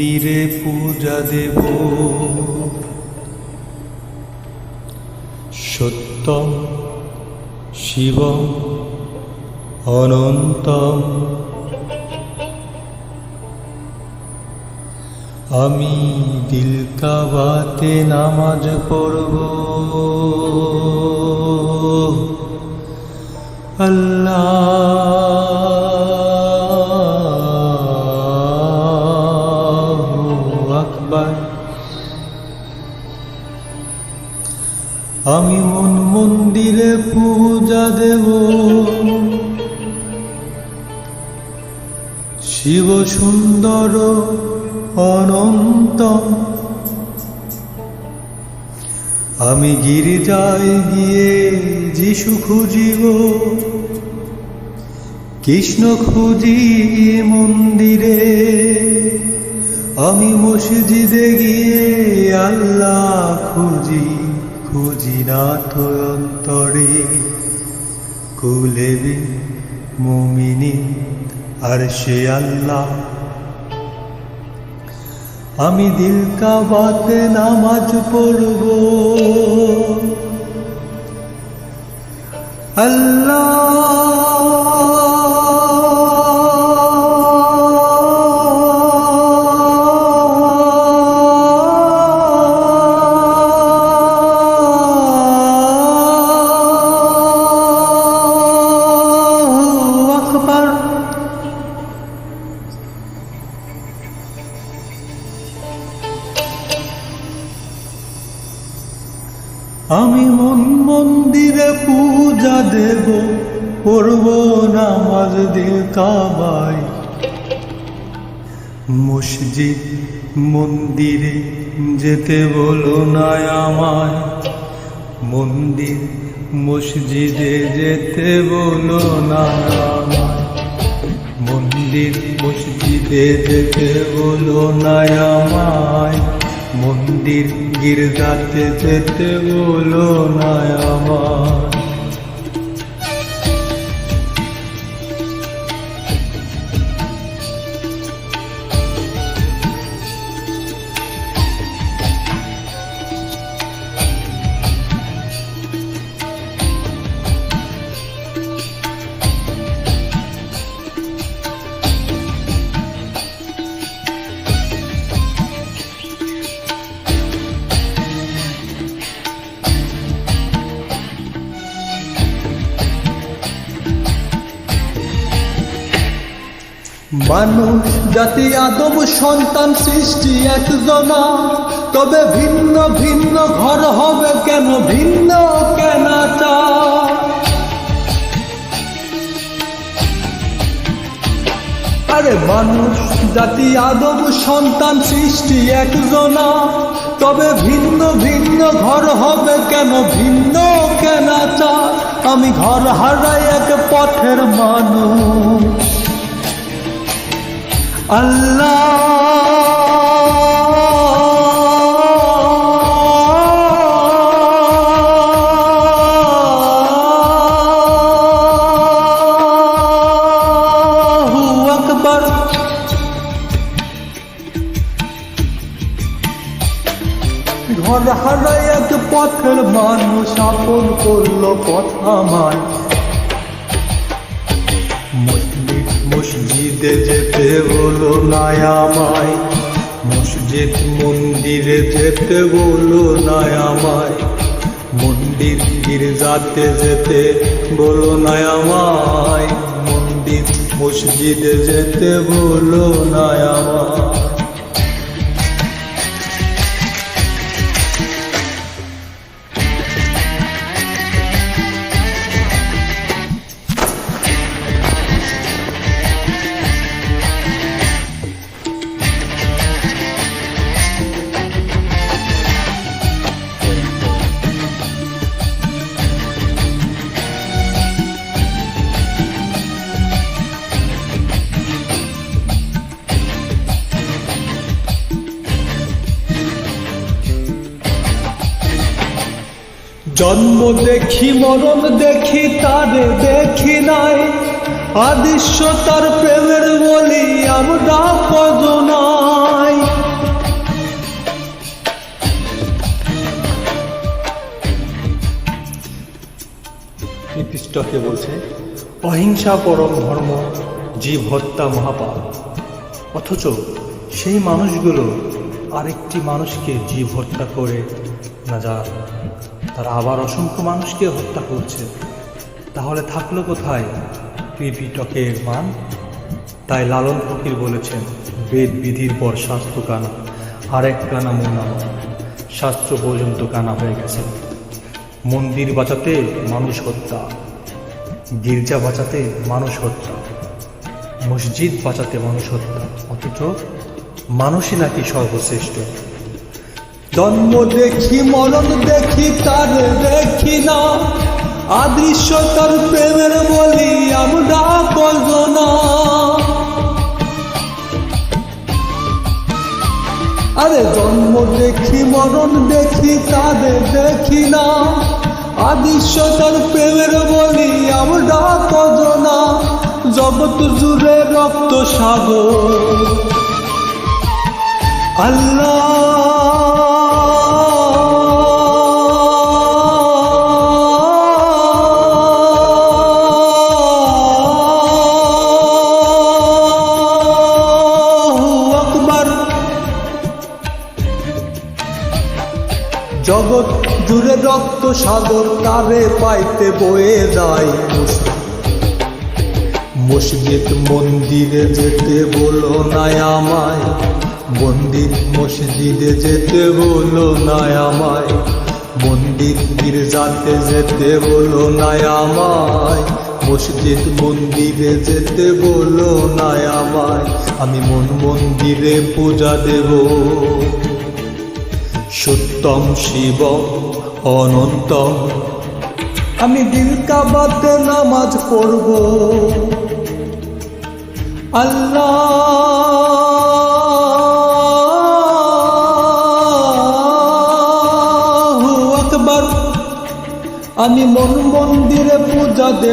মন্দিরে পূজা দেব। সত্যম শিবম অনন্তম। আমি দিলকাবাতে নামাজ পড়ব। আল্লাহ পূজা দেব শিব সুন্দর অনন্ত। আমি গির্জায় গিয়ে যিশু খুঁজিব। কৃষ্ণ খুঁজি মন্দিরে। আমি মসজিদে গিয়ে আল্লাহ খুঁজি। খুঁজি না অন্তরে কুলেবি মুমিনি আর সে আল্লাহ। আমি দিল কাবাতে নামাজ পড়ব। আল্লাহ আমি মন মন্দিরে পূজা দেব পড়ব নামাজ দিল কাবাই মসজিদ মন্দিরে যেতে বলো না আমায়। মন্দির মসজিদে যেতে বলো না আমায়। মন্দির মসজিদে যেতে বলো না আমায়। মন্দির গির্জাতে যেতে বলো না আমায় মানুষ, জাতি, আদম, সন্তান সৃষ্টি একজনা তবে ভিন্ন ভিন্ন ঘর হবে কেন ভিন্ন কেন চায়? আরে মানুষ, জাতি, আদম, সন্তান সৃষ্টি একজনা তবে ভিন্ন ভিন্ন ঘর হবে কেন ভিন্ন কেন চায়? আমি ঘর হারাই এক পথের মানুষ ঘর হারাই এক পথের মানুষ আপন করল কথা আমায়। মসজিদ যেতে বলো না আমায় মসজিদ মন্দিরে যেতে বলো না আমায় মন্দির গির্জাতে যেতে বলো না আমায় মন্দির মসজিদে যেতে বলো না জন্ম দেখি, মরণ দেখি, তারে দেখি নাই। আদিশ্য তার প্রেমের বলি, আমরা পদ নাই। নির্দিষ্টকে বলছে, অহিংসা পরম ধর্ম, জীব হত্যা মহাপাপ। অথচ সেই মানুষগুলো আরেকটি মানুষকে জীব হত্যা করে না যা তারা আবার অসংখ্য মানুষকে হত্যা করছে। তাহলে থাকল কোথায়? ত্রিপিটকের মান? তাই লালন ফকির বলেছেন, বেদ বিধির পর শাস্ত্র কানা, আরেক কানা মুনা শাস্ত্র পর্যন্ত কানা হয়ে গেছে। মন্দির বাঁচাতে মানুষ হত্যা, গির্জা বাঁচাতে মানুষ হত্যা, মসজিদ বাঁচাতে মানুষ হত্যা। অথচ মানুষই নাকি সর্বশ্রেষ্ঠ। জন্ম দেখি, মরণ দেখি, তার দেখি না। আদৃশ্য তার প্রেমের বলি, আমরা কল্পনা আরে জন্ম দেখি, মরণ দেখি তাদের দেখি না। আদৃশ্য আদিশ্বতার প্রেমের বলি, আমরা কজনা? জগৎ জুড়ে রক্ত সাগর। আল্লাহ জুড়ে রক্ত সাগর তারে পাইতে বয়ে যায় মসজিদ মন্দিরে যেতে বলো না আমায়। মন্দির মসজিদে যেতে বলো না আমায়। মন্দির গির্জাতে যেতে বলো না আমায়। মসজিদ মন্দিরে যেতে বলো না আমায়। আমি মন মন্দিরে পূজা দেব। সত্যম শিব অনন্তম আমি দিল কাবাতে নামাজ পড়ব। আল্লাহ আকবর। আমি মন মন্দিরে পূজা দেব।